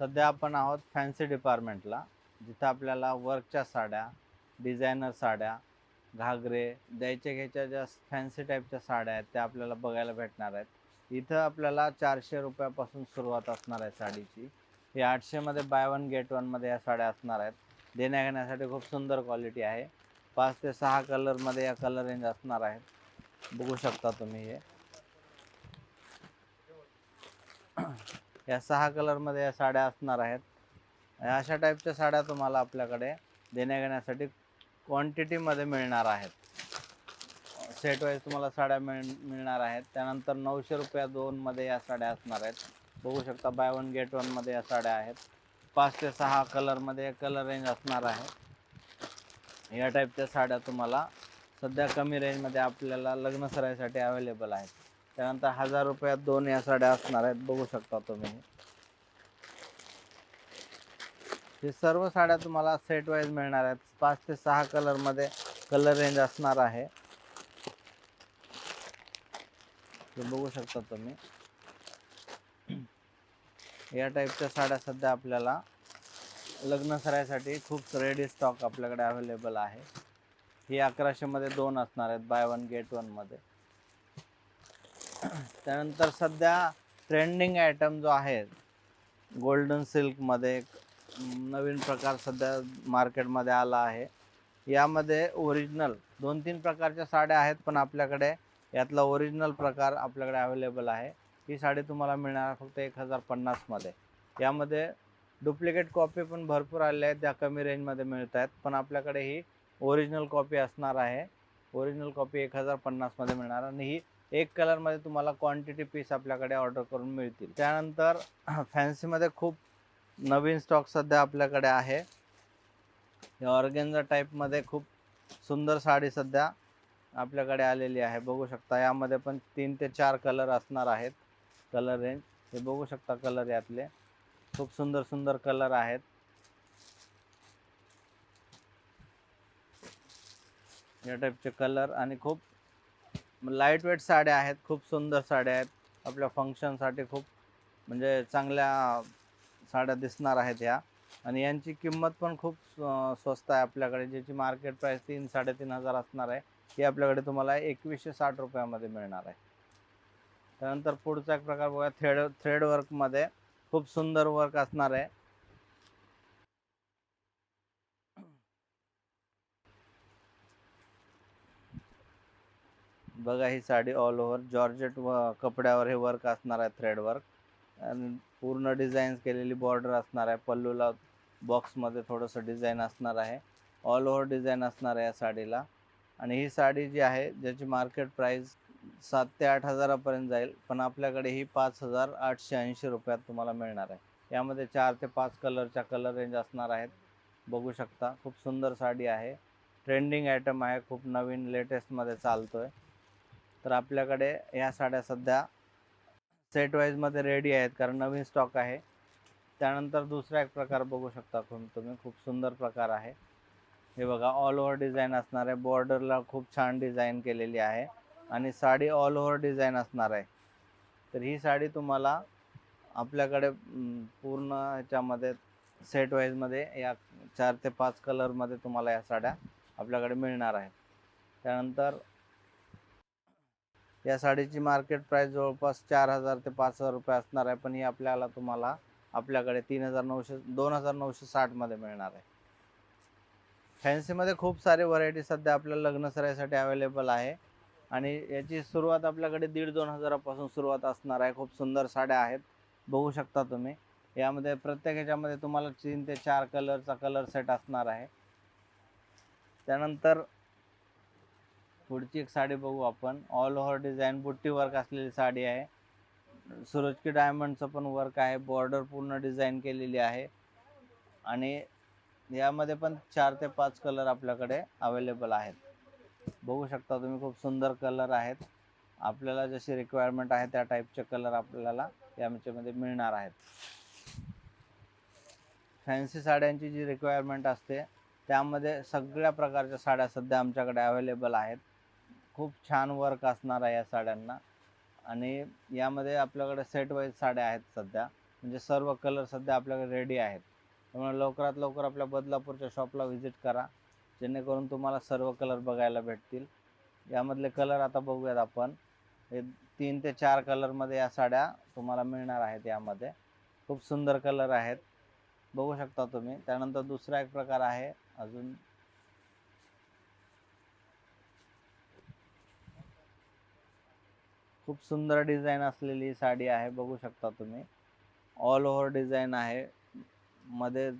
सध्या आपण आहोत फॅन्सी डिपार्टमेंटला जिथं आपल्याला वर्कच्या साड्या डिझायनर साड्या घागरे द्यायच्या घ्यायच्या ज्या फॅन्सी टाईपच्या साड्या आहेत त्या आपल्याला बघायला भेटणार आहेत. इथं आपल्याला चारशे रुपयापासून सुरुवात असणार आहे साडीची. हे आठशेमध्ये बाय वन गेट वनमध्ये या साड्या असणार आहेत. देण्या घेण्यासाठी खूप सुंदर क्वालिटी आहे. पाच ते सहा कलरमध्ये या कलर रेंज असणार आहेत. बघू शकता तुम्ही हे. या सहा कलरमध्ये या साड्या असणार आहेत. या अशा टाईपच्या साड्या तुम्हाला आपल्याकडे देण्याघेण्यासाठी क्वांटिटीमध्ये मिळणार आहेत. सेट वाईज तुम्हाला साड्या मिळ मिळणार आहेत. त्यानंतर नऊशे रुपया दोनमध्ये या साड्या असणार आहेत. बघू शकता बाय वन गेट वनमध्ये या साड्या आहेत. पाच ते सहा कलरमध्ये कलर रेंज असणार आहे. या टाईपच्या साड्या तुम्हाला सध्या कमी रेंजमध्ये आपल्याला लग्न सराईसाठी अवेलेबल आहेत. त्यानंतर हजार रुपयात दोन या साड्या असणार आहेत. बघू शकता तुम्ही. हे सर्व साड्या तुम्हाला सेट वाईज मिळणार आहेत. पाच ते सहा कलरमध्ये कलर रेंज असणार आहे. बघू शकता तुम्ही. या टाईपच्या साड्या सध्या आपल्याला लग्न सरायसाठी खूप रेडी स्टॉक आपल्याकडे अवेलेबल आहे. ही अकराशेमध्ये दोन असणार आहेत. बाय वन गेट वनमध्ये त्यानंतर सध्या ट्रेंडिंग आयटम जो आहे गोल्डन सिल्कमध्ये एक नवीन प्रकार सध्या मार्केटमध्ये आला आहे. यामध्ये ओरिजिनल दोन तीन प्रकारच्या साड्या आहेत पण आपल्याकडे यातला ओरिजिनल प्रकार आपल्याकडे अवेलेबल आहे. ही साडी तुम्हाला मिळणार फक्त एक हजार पन्नासमध्ये यामध्ये डुप्लिकेट कॉपी पण भरपूर आलेल्या आहेत त्या कमी रेंजमध्ये मिळत आहेत पण आपल्याकडे ही ओरिजिनल कॉपी असणार आहे. ओरिजिनल कॉपी एक हजार पन्नासमध्ये मिळणार आणि ही एक कलरमध्ये तुम्हाला क्वांटिटी पीस आपल्याकडे ऑर्डर करून मिळतील. त्यानंतर फॅन्सीमध्ये खूप नवीन स्टॉक सध्या आपल्याकडे आहे. ऑर्गेन्झा टाईपमध्ये खूप सुंदर साडी सध्या आपल्याकडे आलेली आहे. बघू शकता यामध्ये पण तीन ते चार कलर असणार आहेत. कलर रेंज हे बघू शकता कलर यातले. खूप सुंदर सुंदर कलर आहेत. या टाईपचे कलर आणि खूप लाइट वेट साड्या आहेत खूप सुंदर साड्या आहेत. आपल्या फंक्शनसाठी खूप म्हणजे चांगल्या साड्या दिसणार आहेत ह्या आणि यांची किंमत पण खूप स्वस्त आहे आपल्याकडे. ज्याची मार्केट प्राईस तीन साडेतीन हजार असणार आहे ही आपल्याकडे तुम्हाला एकवीसशे साठ रुपयामध्ये मिळणार आहे. त्यानंतर पुढचा एक प्रकार बघा थ्रेड थ्रेड वर्कमध्ये खूप सुंदर वर्क असणार आहे. बघा ही साडी ऑल ओव्हर जॉर्जेट व कपड्यावर हे वर्क असणार आहे थ्रेड वर्क आणि पूर्ण डिझाईन्स केलेली बॉर्डर असणार आहे. पल्लूला बॉक्समध्ये थोडंसं डिझाईन असणार आहे. ऑल ओव्हर डिझाईन असणार आहे या साडीला. आणि ही साडी जी आहे ज्याची मार्केट प्राईस सात ते आठ हजारापर्यंत जाईल पण आपल्याकडे ही पाच हजार आठशे ऐंशी रुपयात तुम्हाला मिळणार आहे. यामध्ये चार ते पाच कलरच्या कलर रेंज असणार आहेत. बघू शकता खूप सुंदर साडी आहे. ट्रेंडिंग आयटम आहे खूप नवीन लेटेस्टमध्ये चालतो आहे तर आपल्याकडे ह्या साड्या सध्या सेट वाईजमध्ये रेडी आहेत कारण नवीन स्टॉक आहे. त्यानंतर दुसरा एक प्रकार बघू शकता तुम- तुम्ही. खूप सुंदर प्रकार आहे. हे बघा ऑल ओव्हर डिझाईन असणार आहे. बॉर्डरला खूप छान डिझाईन केलेली आहे. आणि साडी ऑल ओव्हर डिझाईन असणार आहे. तर ही साडी तुम्हाला आपल्याकडे पूर्ण ह्याच्यामध्ये सेट वाईजमध्ये या चार ते पाच कलरमध्ये तुम्हाला या साड्या आपल्याकडे मिळणार आहेत. त्यानंतर या साडीची मार्केट प्राईस जवळपास चार हजार ते पाच हजार रुपये असणार आहे. पण ही आपल्याला तुम्हाला आपल्याकडे तीन हजार नऊशे दोन हजार नऊशे साठमध्ये मिळणार आहे. फॅन्सीमध्ये खूप सारे व्हरायटी सध्या आपल्या लग्न सराईसाठी अवेलेबल आहे. आणि याची सुरुवात आपल्याकडे दीड दोन हजारापासून सुरुवात असणार आहे. खूप सुंदर साड्या आहेत. बघू शकता तुम्ही. यामध्ये प्रत्येक ह्याच्यामध्ये तुम्हाला तीन ते चार कलरचा कलर सेट असणार आहे. त्यानंतर पुढची एक साडी बघू आपण. ऑल ओव्हर डिझाईन बुट्टी वर्क असलेली साडी आहे. सुरजकी डायमंडचं पण वर्क आहे. बॉर्डर पूर्ण डिझाईन केलेली आहे. आणि यामध्ये पण चार ते पाच कलर आपल्याकडे अवेलेबल आहेत. बघू शकता तुम्ही खूप सुंदर कलर आहेत. आपल्याला जशी रिक्वायरमेंट आहे त्या टाईपचे कलर आपल्याला याच्यामध्ये मिळणार आहेत. फॅन्सी साड्यांची जी रिक्वायरमेंट असते त्यामध्ये सगळ्या प्रकारच्या साड्या सध्या आमच्याकडे अवेलेबल आहेत. खूप छान वर्क असणार आहे या साड्यांना. आणि यामध्ये आपल्याकडे सेट वाईज साड्या आहेत सध्या. म्हणजे सर्व कलर सध्या आपल्याकडे रेडी आहेत. त्यामुळे लवकरात लवकर आपल्या बदलापूरच्या शॉपला व्हिजिट करा. जेणेकरून तुम्हाला सर्व कलर बघायला भेटतील. यामधले कलर आता बघूयात आपण. हे तीन ते चार कलरमध्ये या साड्या तुम्हाला मिळणार आहेत यामध्ये. खूप सुंदर कलर आहेत. बघू शकता तुम्ही. त्यानंतर दुसरा एक प्रकार आहे. अजून खूप सुंदर डिझाईन असलेली साडी आहे बघू शकता तुम्ही. ऑल ओव्हर डिझाईन आहे. मध्ये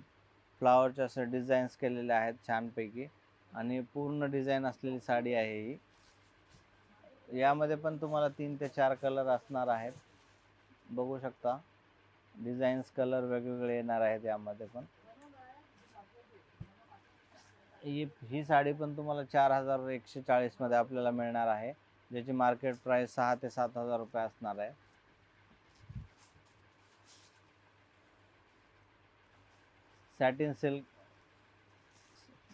फ्लावरचे असे डिझाईन्स केलेले आहेत छानपैकी. आणि पूर्ण डिझाईन असलेली साडी आहे ही. यामध्ये पण तुम्हाला तीन ते चार कलर असणार आहेत. बघू शकता. डिझाईन्स कलर वेगवेगळे येणार आहेत यामध्ये पण. ही ही साडी पण तुम्हाला चार हजार एकशे चाळीसमध्ये आपल्याला मिळणार आहे. ज्याची मार्केट प्राइस सहा ते सात हजार रुपये असणार आहे. सॅटिन सिल्क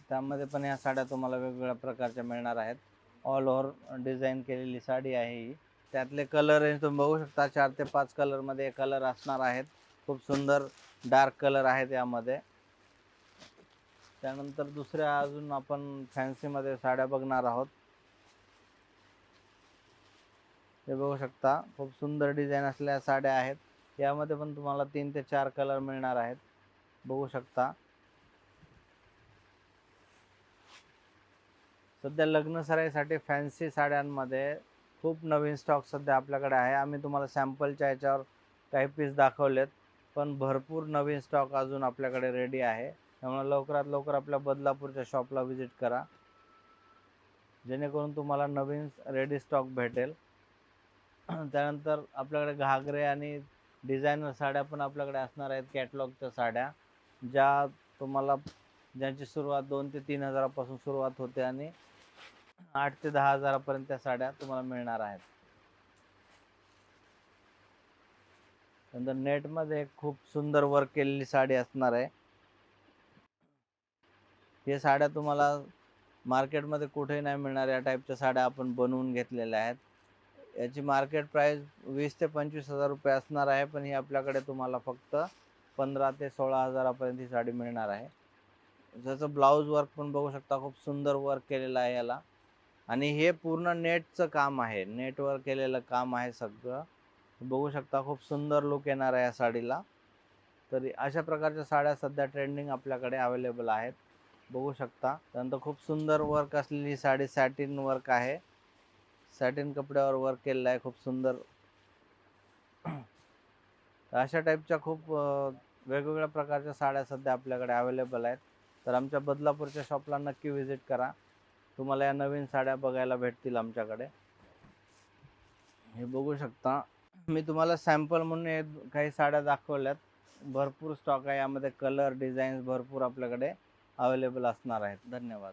त्यामध्ये पण ह्या साड्या तुम्हाला वेगवेगळ्या प्रकारच्या मिळणार आहेत. ऑल ओव्हर डिझाईन केलेली साडी आहे ही. त्यातले कलर तुम्ही बघू शकता चार ते पाच कलरमध्ये कलर असणार आहेत. खूप सुंदर डार्क कलर आहेत यामध्ये. त्यानंतर दुसऱ्या अजून आपण फॅन्सीमध्ये साड्या बघणार आहोत. हे बघू शकता खूप सुंदर डिझाईन असलेल्या साड्या आहेत. यामध्ये पण तुम्हाला तीन ते चार कलर मिळणार आहेत. बघू शकता. सध्या लग्न सराईसाठी फॅन्सी साड्यांमध्ये खूप नवीन स्टॉक सध्या आपल्याकडे आहे. आम्ही तुम्हाला सॅम्पलच्या याच्यावर काही पीस दाखवलेत पण भरपूर नवीन स्टॉक अजून आपल्याकडे रेडी आहे. त्यामुळे लवकरात लवकर आपल्या बदलापूरच्या शॉपला व्हिजिट करा. जेणेकरून तुम्हाला नवीन रेडी स्टॉक भेटेल. त्यानंतर आपल्याकडे घागरे आणि डिझायनर साड्या पण आपल्याकडे असणार आहेत कॅटलॉगच्या साड्या ज्या तुम्हाला ज्यांची सुरुवात दोन ते तीन हजारापासून सुरुवात होते आणि आठ ते दहा हजारापर्यंत त्या साड्या तुम्हाला मिळणार आहेत. नंतर नेटमध्ये खूप सुंदर वर्क केलेली साडी असणार आहे. हे साड्या तुम्हाला मार्केटमध्ये कुठेही नाही मिळणार या टाईपच्या साड्या आपण बनवून घेतलेल्या आहेत. याची मार्केट प्राईस वीस ते पंचवीस हजार रुपये असणार आहे पण ही आपल्याकडे तुम्हाला फक्त पंधरा ते सोळा हजारापर्यंत ही साडी मिळणार आहे. ज्याचं ब्लाऊज वर्क पण बघू शकता खूप सुंदर वर्क केलेलं आहे याला. आणि हे पूर्ण नेटचं काम आहे नेटवर केलेलं काम आहे सगळं. बघू शकता खूप सुंदर लुक येणार आहे या साडीला. तरी अशा प्रकारच्या साड्या सध्या ट्रेंडिंग आपल्याकडे अवेलेबल आहेत. बघू शकता त्यानंतर खूप सुंदर वर्क असलेली ही साडी सॅटिन वर्क आहे. सॅटिन कपड्यावर वर्क केलेला आहे खूप सुंदर. अशा टाईपच्या खूप वेगवेगळ्या प्रकारच्या साड्या सध्या आपल्याकडे अवेलेबल आहेत. तर आमच्या बदलापूरच्या शॉपला नक्की व्हिजिट करा. तुम्हाला या नवीन साड्या बघायला भेटतील आमच्याकडे. हे बघू शकता. मी तुम्हाला सॅम्पल म्हणून काही साड्या दाखवल्यात. भरपूर स्टॉक आहे. यामध्ये कलर डिझाईन्स भरपूर आपल्याकडे अवेलेबल असणार आहेत. धन्यवाद.